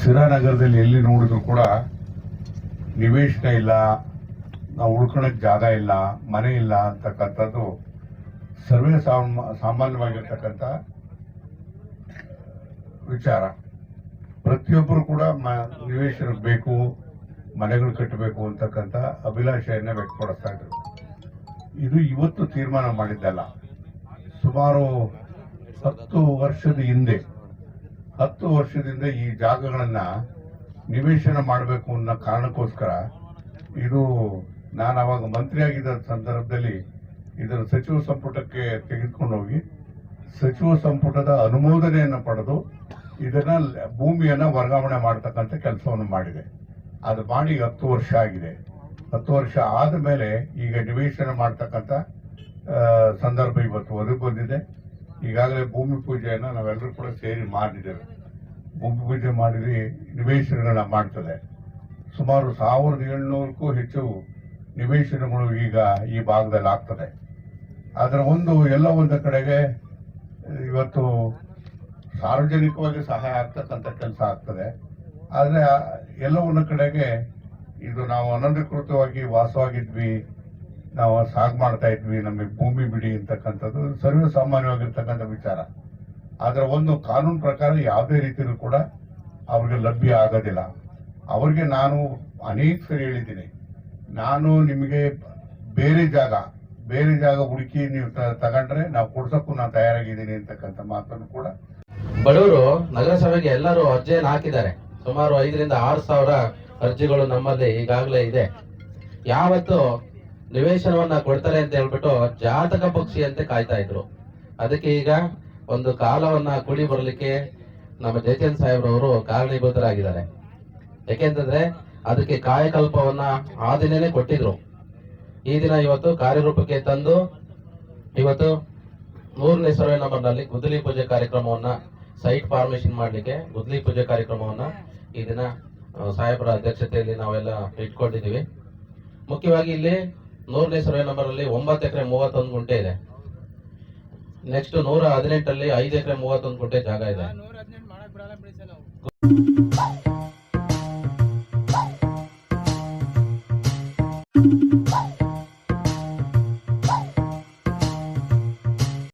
ಸಿರಾನಗರದಲ್ಲಿ ಎಲ್ಲಿ ನೋಡಿದ್ರು ಕೂಡ ನಿವೇಶನ ಇಲ್ಲ ನಾವು ಉಳ್ಕೊಳಕ್ ಜಾಗ ಇಲ್ಲ ಮನೆ ಇಲ್ಲ ಅಂತಕ್ಕಂಥದ್ದು ಸರ್ವೇ ಸಾಮ ಸಾಮಾನ್ಯವಾಗಿರ್ತಕ್ಕಂಥ ವಿಚಾರ ಪ್ರತಿಯೊಬ್ಬರು ಕೂಡ ಮ- ನಿವೇಶನ ಬೇಕು ಮನೆಗಳು ಕಟ್ಟಬೇಕು ಅಂತಕ್ಕಂಥ ಅಭಿಲಾಷೆಯನ್ನ ವ್ಯಕ್ತಪಡಿಸ್ತಾ ಇದ್ರು ಇದು ಇವತ್ತು ತೀರ್ಮಾನ ಮಾಡಿದ್ದಲ್ಲ. ಸುಮಾರು ಹತ್ತು ವರ್ಷದ ಹಿಂದೆ, ಹತ್ತು ವರ್ಷದಿಂದ ಈ ಜಾಗಗಳನ್ನ ನಿವೇಶನ ಮಾಡಬೇಕು ಅನ್ನೋ ಕಾರಣಕ್ಕೋಸ್ಕರ ಇದು ನಾನು ಅವಾಗ ಮಂತ್ರಿಯಾಗಿದ್ದ ಸಂದರ್ಭದಲ್ಲಿ ಇದನ್ನು ಸಚಿವ ಸಂಪುಟಕ್ಕೆ ತೆಗೆದುಕೊಂಡು ಹೋಗಿ, ಸಚಿವ ಸಂಪುಟದ ಅನುಮೋದನೆಯನ್ನು ಪಡೆದು ಇದನ್ನ ಭೂಮಿಯನ್ನು ಭೂಮಿಯನ್ನ ವರ್ಗಾವಣೆ ಮಾಡತಕ್ಕಂಥ ಕೆಲಸವನ್ನು ಮಾಡಿದೆ. ಅದು ಮಾಡಿ ಹತ್ತು ವರ್ಷ ಆಗಿದೆ. ಹತ್ತು ವರ್ಷ ಆದ ಮೇಲೆ ಈಗ ನಿವೇಶನ ಮಾಡ್ತಕ್ಕಂಥ ಸಂದರ್ಭ ಇವತ್ತು ಒದಗಿ ಬಂದಿದೆ ಈಗಾಗಲೇ ಭೂಮಿ ಪೂಜೆಯನ್ನು ನಾವೆಲ್ಲರೂ ಕೂಡ ಸೇರಿ ಮಾಡಿದ್ದೇವೆ. ಭೂಮಿ ಪೂಜೆ ಮಾಡಿದ್ರೆ ನಿವೇಶನಗಳನ್ನ ಮಾಡ್ತದೆ ಸುಮಾರು ಸಾವಿರದ ಏಳ್ನೂರಕ್ಕೂ ಹೆಚ್ಚು ನಿವೇಶನಗಳು ಈಗ ಈ ಭಾಗದಲ್ಲಿ ಆಗ್ತದೆ. ಅದರ ಒಂದು ಎಲ್ಲ ಒಂದು ಕಡೆಗೆ ಇವತ್ತು ಸಾರ್ವಜನಿಕವಾಗಿ ಸಹಾಯ ಆಗ್ತಕ್ಕಂಥ ಕೆಲಸ ಆಗ್ತದೆ. ಆದರೆ ಎಲ್ಲ ಒಂದು ಕಡೆಗೆ ಇದು ನಾವು ಅನಧಿಕೃತವಾಗಿ ವಾಸವಾಗಿದ್ವಿ, ನಾವು ಸಾಗ್ ಮಾಡ್ತಾ ಇದ್ವಿ, ನಮಗೆ ಭೂಮಿ ಬಿಡಿ ಅಂತಕ್ಕಂಥದ್ದು ಸರ್ವೇ ಸಾಮಾನ್ಯವಾಗಿರ್ತಕ್ಕಂಥ ವಿಚಾರ. ಆದರೆ ಒಂದು ಕಾನೂನು ಪ್ರಕಾರ ಯಾವುದೇ ರೀತಿಯಲ್ಲೂ ಕೂಡ ಅವ್ರಿಗೆ ಲಭ್ಯ ಆಗೋದಿಲ್ಲ. ಅವ್ರಿಗೆ ನಾನು ಅನೇಕ ಸರಿ ಹೇಳಿದ್ದೀನಿ. ನಾನು ನಿಮಗೆ ಬೇರೆ ಜಾಗ ಬೇರೆ ಜಾಗ ಹುಡುಕಿ ನೀವು ತಗೊಂಡ್ರೆ ನಾವು ಕೊಡ್ಸೋಕ್ಕೂ ನಾನು ತಯಾರಾಗಿದ್ದೀನಿ ಅಂತಕ್ಕಂಥ ಮಾತನ್ನು ಕೂಡ ಬಡವರು ನಗರಸಭೆಗೆ ಎಲ್ಲರೂ ಅರ್ಜಿಯನ್ನು ಹಾಕಿದ್ದಾರೆ. ಸುಮಾರು ಐದರಿಂದ ಆರು ಸಾವಿರ ಅರ್ಜಿಗಳು ನಮ್ಮಲ್ಲಿ ಈಗಾಗಲೇ ಇದೆ. ಯಾವತ್ತು ನಿವೇಶನವನ್ನ ಕೊಡ್ತಾರೆ ಅಂತ ಹೇಳ್ಬಿಟ್ಟು ಜಾತಕ ಪಕ್ಷಿ ಅಂತ ಕಾಯ್ತಾ ಇದ್ರು. ಅದಕ್ಕೆ ಈಗ ಒಂದು ಕಾಲವನ್ನ ಕೂಡಿ ಬರಲಿಕ್ಕೆ ನಮ್ಮ ಜಯಚಂದ್ ಸಾಹೇಬ್ರವರು ಕಾರಣೀಭೂತರಾಗಿದ್ದಾರೆ. ಯಾಕೆಂತಂದ್ರೆ ಅದಕ್ಕೆ ಕಾಯಕಲ್ಪವನ್ನ ಆ ದಿನನೇ ಕೊಟ್ಟಿದ್ರು. ಈ ದಿನ ಇವತ್ತು ಕಾರ್ಯರೂಪಕ್ಕೆ ತಂದು ಇವತ್ತು ಮೂರನೇ ಸರ್ವೆ ನಂಬರ್ನಲ್ಲಿ ಗುದ್ದಲಿ ಪೂಜೆ ಕಾರ್ಯಕ್ರಮವನ್ನ ಸೈಟ್ ಫಾರ್ಮೇಶನ್ ಮಾಡಲಿಕ್ಕೆ ಗುದ್ದಲಿ ಪೂಜೆ ಕಾರ್ಯಕ್ರಮವನ್ನ ಈ ದಿನ ಸಾಹೇಬರ ಅಧ್ಯಕ್ಷತೆಯಲ್ಲಿ ನಾವೆಲ್ಲ ಇಟ್ಕೊಂಡಿದ್ದೀವಿ. ಮುಖ್ಯವಾಗಿ ಇಲ್ಲಿ ನೂರನೇ ಸರ್ವೆ ನಂಬರ್ ಅಲ್ಲಿ ಒಂಬತ್ತು ಎಕರೆ ಮೂವತ್ತೊಂದು ಗುಂಟೆ ಇದೆ. ನೆಕ್ಸ್ಟ್ ನೂರ ಹದಿನೆಂಟಲ್ಲಿ ಐದು ಎಕರೆ ಮೂವತ್ತೊಂದು ಗುಂಟೆ ಜಾಗ ಇದೆ.